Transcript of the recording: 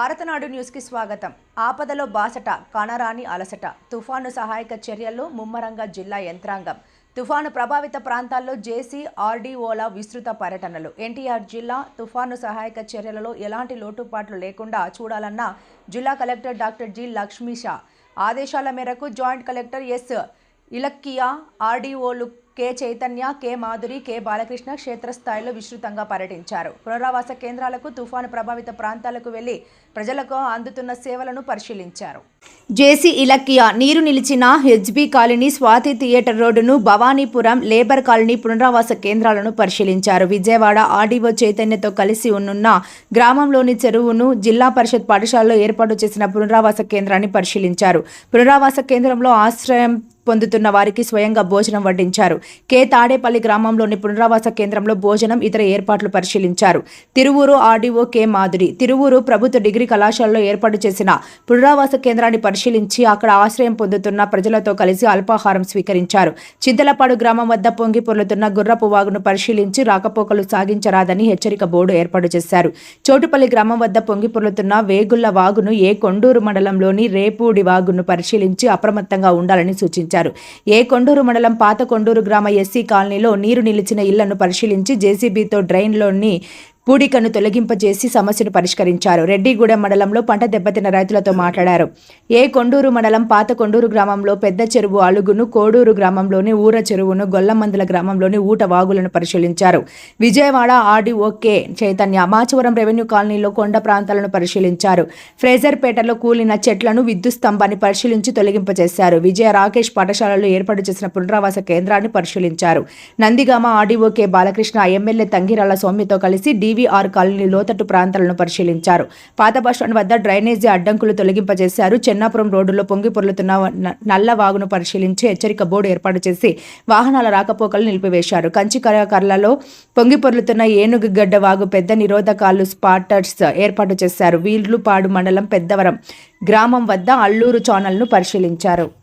భారతనాడు న్యూస్కి స్వాగతం. ఆపదలో బాసట కానరాని అలసట. తుఫాను సహాయక చర్యల్లో ముమ్మరంగా జిల్లా యంత్రాంగం. తుఫాను ప్రభావిత ప్రాంతాల్లో జేసీ ఆర్డీఓల విస్తృత పర్యటనలు. ఎన్టీఆర్ జిల్లా తుఫాను సహాయక చర్యలలో ఎలాంటి లోటుపాట్లు లేకుండా చూడాలన్న జిల్లా కలెక్టర్ డాక్టర్ జి లక్ష్మీషా ఆదేశాల మేరకు joint collector S Ilakkiya ఆర్డీఓలు K Chaitanya K Madhuri K Balakrishna క్షేత్రస్థాయిలో విస్తృతంగా పర్యటించారు. పునరావాస కేంద్రాలకు తుఫాను ప్రభావిత ప్రాంతాలకు వెళ్ళి ప్రజలకు అందుతున్న సేవలను పరిశీలించారు. జేసీ ఇలక్కియా నీరు నిలిచిన హెచ్బి కాలనీ స్వాతి థియేటర్ రోడ్డును భవానీపురం లేబర్ కాలనీ పునరావాస కేంద్రాలను పరిశీలించారు. విజయవాడ ఆర్డీఓ చైతన్యతో కలిసి ఉన్న గ్రామంలోని చెరువును జిల్లా పరిషత్ పాఠశాలలో ఏర్పాటు చేసిన పునరావాస కేంద్రాన్ని పరిశీలించారు. పునరావాస కేంద్రంలో ఆశ్రయం పొందుతున్న వారికి స్వయంగా భోజనం వడ్డించారు. కే. తాడేపల్లి గ్రామంలోని పునరావాస కేంద్రంలో భోజనం ఇతర ఏర్పాట్లు పరిశీలించారు. Tiruvuru RDO K. Madhuri Tiruvuru ప్రభుత్వ డిగ్రీ కళాశాలలో ఏర్పాటు చేసిన పునరావాస కేంద్రాన్ని పరిశీలించి అక్కడ ఆశ్రయం పొందుతున్న ప్రజలతో కలిసి అల్పాహారం స్వీకరించారు. చింతలపాడు గ్రామం వద్ద పొంగి పొర్లుతున్న గుర్రపు వాగును పరిశీలించి రాకపోకలు సాగించరాదని హెచ్చరిక బోర్డు ఏర్పాటు చేశారు. చోటుపల్లి గ్రామం వద్ద పొంగి పొర్లుతున్న వేగుళ్ళ వాగును ఏ కొండూరు మండలంలోని రేపూడి వాగును పరిశీలించి అప్రమత్తంగా ఉండాలని సూచించారు. ఏ కొండూరు మండలం పాత కొండూరు గ్రామ ఎస్సీ కాలనీలో నీరు నిలిచిన ఇళ్ళను పరిశీలించి జేసీబీతో డ్రైన్లోని పూడికను తొలగింపజేసి సమస్యను పరిష్కరించారు. రెడ్డిగూడెం మండలంలో పంట దెబ్బతిన్న రైతులతో మాట్లాడారు. ఏ కొండూరు మండలం పాత కొండూరు గ్రామంలో పెద్ద చెరువు అలుగును కోడూరు గ్రామంలోని ఊర చెరువును గొల్లమందల గ్రామంలోని ఊట వాగులను పరిశీలించారు. విజయవాడ ఆర్డీఓ చైతన్య మాచవరం రెవెన్యూ కాలనీలో కొండ ప్రాంతాలను పరిశీలించారు. ఫ్రేజర్పేటలో కూలిన చెట్లను విద్యుత్ స్తంభాన్ని పరిశీలించి తొలగింపజేశారు. విజయ రాకేష్ పాఠశాలలో ఏర్పాటు చేసిన పునరావాస కేంద్రాన్ని పరిశీలించారు. నందిగామ ఆర్డీఓ బాలకృష్ణ ఎమ్మెల్యే తంగిరాల సౌమ్యతో కలిసి డివి డీవీఆర్ కాలనీ లోతట్టు ప్రాంతాలను పరిశీలించారు. పాత బస్టాండ్ వద్ద డ్రైనేజీ అడ్డంకులు తొలగింపజేశారు. చెన్నాపురం రోడ్డులో పొంగి పొర్లుతున్న నల్ల వాగును పరిశీలించి హెచ్చరిక బోర్డు ఏర్పాటు చేసి వాహనాల రాకపోకలు నిలిపివేశారు. కంచి కర్రలో పొంగి పొర్లుతున్న ఏనుగుగడ్డ వాగు పెద్ద నిరోధకాలు స్పాటర్స్ ఏర్పాటు చేశారు. వీళ్ళుపాడు మండలం పెద్దవరం గ్రామం వద్ద అల్లూరు ఛానల్ను పరిశీలించారు.